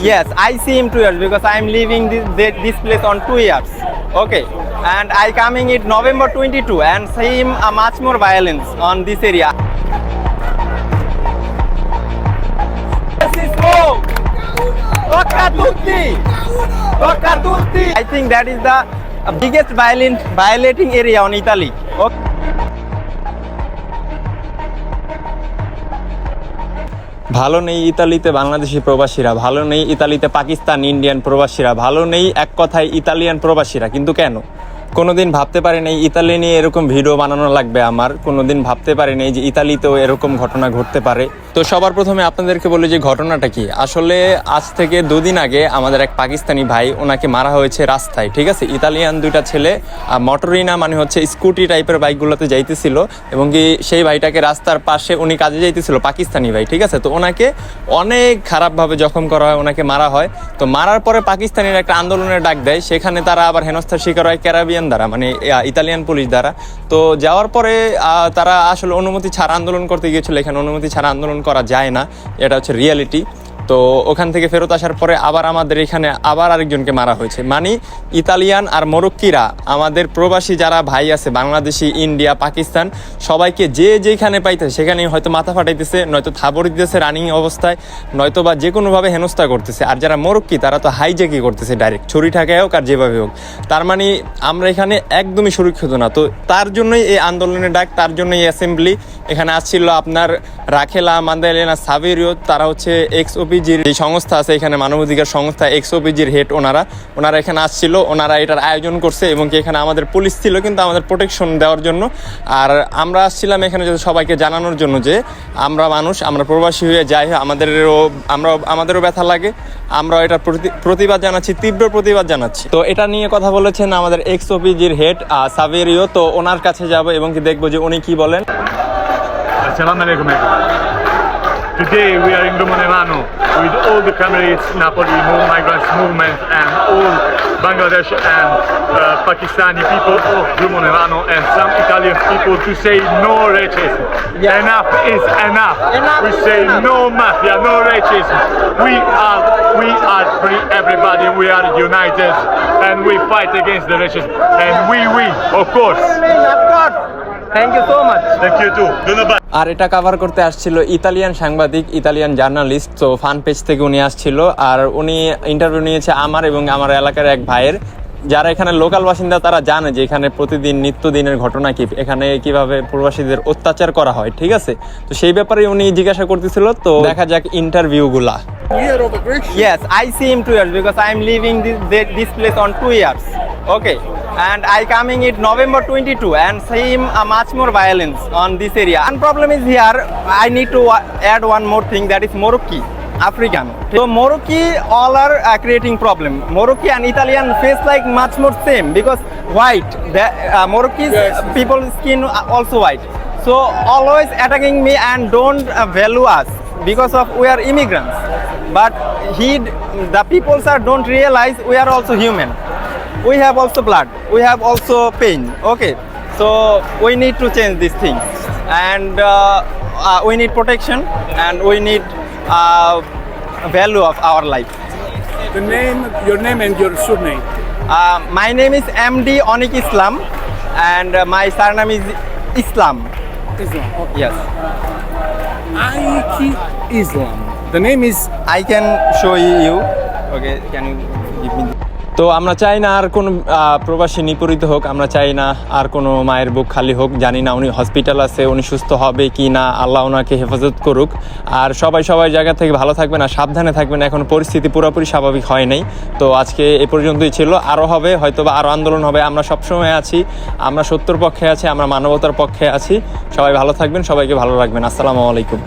Yes, I see him two years because I am leaving this, thi- this place on two years. Okay, and I coming in November 22 and see him uh, much more violence on this area. A a! I think that is the uh, biggest violent violating area on Italy. Okay. ভালো নেই ইতালিতে বাংলাদেশি প্রবাসীরা, ভালো নেই ইতালিতে Pakistan, Indian প্রবাসীরা, ভালো নেই এক কথায় ইতালিয়ান প্রবাসীরা, কিন্তু কেন? কোনোদিন ভাবতে পারি নাই ইতালি নিয়ে এরকম ভিডিও বানানো লাগবে আমার। কোনোদিন ভাবতে পারি নাই যে ইতালিতেও এরকম ঘটনা ঘটতে পারে। তো সবার প্রথমে আপনাদেরকে বলি যে ঘটনাটা কি। আসলে আজ থেকে দুদিন আগে আমাদের এক পাকিস্তানি ভাই ওনাকে মারা হয়েছে রাস্তায়, ঠিক আছে? ইতালিয়ান দুইটা ছেলে মটরিনা মানে হচ্ছে স্কুটি টাইপের বাইকগুলোতে যাইতেছিল এবং কি সেই ভাইটাকে রাস্তার পাশে উনি কাজে যাইতেছিল, পাকিস্তানি ভাই, ঠিক আছে? তো ওনাকে অনেক খারাপভাবে জখম করা হয়, ওনাকে মারা হয়। তো মারার পরে পাকিস্তানির একটা আন্দোলনের ডাক দেয়, সেখানে তারা আবার হেনস্থার শিকার হয় ক্যারাবিয়ান দ্বারা মানে ইতালিয়ান পুলিশ দ্বারা। তো যাওয়ার পরে তারা আসলে অনুমতি ছাড়া আন্দোলন করতে গিয়েছিল। এখানে অনুমতি ছাড়া আন্দোলন করা যায় না। এটা হচ্ছে রিয়ালিটি তো ওখান থেকে ফেরত আসার পরে আবার আমাদের এখানে আবার আরেকজনকে মারা হয়েছে। মানে ইতালিয়ান আর মরক্কিরা, আমাদের প্রবাসী যারা ভাই আছে, বাংলাদেশি, ইন্ডিয়া, পাকিস্তান, সবাইকে যে যেখানে পাইতেছে সেখানে হয়তো মাথা ফাটাইতেছে, নয়তো থাবর দিতেছে রানিং অবস্থায়, নয়তো বা যে কোনোভাবে হেনস্থা করতেছে। আর যারা মরক্কি, তারা তো হাইজ্যাকি করতেছে ডাইরেক্ট ছুরি ঠাকায় হোক আর যেভাবে হোক। তার মানে আমরা এখানে একদমই সুরক্ষিত না। তো তার জন্যই এই আন্দোলনের ডাক, তার জন্যই অ্যাসেম্বলি এখানে আসছিল আপনার রাখেলা মান্দালেনা সাবেরিও, তারা হচ্ছে এক্স ওপিজির যে সংস্থা আছে, এখানে মানবাধিকার সংস্থা এক্স ওপিজির হেড ওনারা। ওনারা এখানে আসছিল, ওনারা এটার আয়োজন করছে এবং কি এখানে আমাদের পুলিশ ছিল, কিন্তু আমাদের প্রোটেকশন দেওয়ার জন্য। আর আমরা আসছিলাম এখানে যদি সবাইকে জানানোর জন্য যে আমরা মানুষ, আমরা প্রবাসী হয়ে যাই, আমাদেরও আমরা আমাদেরও ব্যথা লাগে। আমরা এটার প্রতি- প্রতিবাদ জানাচ্ছি, তীব্র প্রতিবাদ জানাচ্ছি। তো এটা নিয়ে কথা বলেছেন আমাদের এক্স ওপিজির হেড সাবেরিও। তো ওনার কাছে যাব এবং কি দেখব যে উনি কি বলেন। Assalamu alaikum everyone. Today we are in Dumonevano with all the Camarade's Napoli migrants movement and all Bangladesh and uh, Pakistani people of Dumonevano and some Italian people to say no racism. Yeah. Enough is enough. Enough we say enough. no mafia, no racism. We are we are free everybody, we are united and we fight against the racism. And we win, of course. Thank you so much Thank you too. Dhunabad. আর এটা cover করতে আসছিল Italian সাংবাদিক Italian journalist তো fun page থেকে উনি আসছিল আর উনি ইন্টারভিউ নিয়েছে আমার এবং আমার এলাকার এক ভাইয়ের যারা এখানে লোকাল বাসিন্দা তারা জানে যে এখানে প্রতিদিন নিত্যদিনের ঘটনা কি এখানে কীভাবে প্রবাসীদের অত্যাচার করা হয় ঠিক আছে তো সেই ব্যাপারে উনি জিজ্ঞাসা করতেছিল তো দেখা যাক ইন্টারভিউগুলা aggression? Yes, I see him two years because I am leaving this, thi- this place on two years. Okay, and I coming in November 22 and him uh, much more violence on this area. And problem is here, I need to uh, add one more thing that is Morocco. African. So Morocco all are uh, creating problem. Morocco and Italian face like much more same because white. The uh, Morocco's Yes. people skin also white. So always attacking me and don't uh, value us because of we are immigrants. But he, the peoples are don't realize we are also human. We have also blood. We have also pain. Okay, so we need to change these things, and uh, uh, we need protection, and we need uh, value of our life. The name, your name and your surname. Uh, my name is MD Onik Islam, and uh, my surname is Islam. Islam. Okay. Yes, Aiki Islam. The name is I can show you. Okay, can you give me? তো আমরা চাই না আর কোনো প্রবাসী নিপরিত হোক, আমরা চাই না আর কোনো মায়ের বুক খালি হোক। জানি না উনি হসপিটাল আছে, উনি সুস্থ হবে কি না, আল্লাহ ওনাকে হেফাজত করুক। আর সবাই সবাই জায়গা থেকে ভালো থাকবেন আর সাবধানে থাকবেন, এখন পরিস্থিতি পুরোপুরি স্বাভাবিক হয় নাই। তো আজকে এ পর্যন্তই ছিল আরও হবে হয়তো বা আরও আন্দোলন হবে, আমরা সবসময় আছি, আমরা সত্যর পক্ষে আছি, আমরা মানবতার পক্ষে আছি। সবাই ভালো থাকবেন, সবাইকে ভালো রাখবেন। আসসালামু আলাইকুম।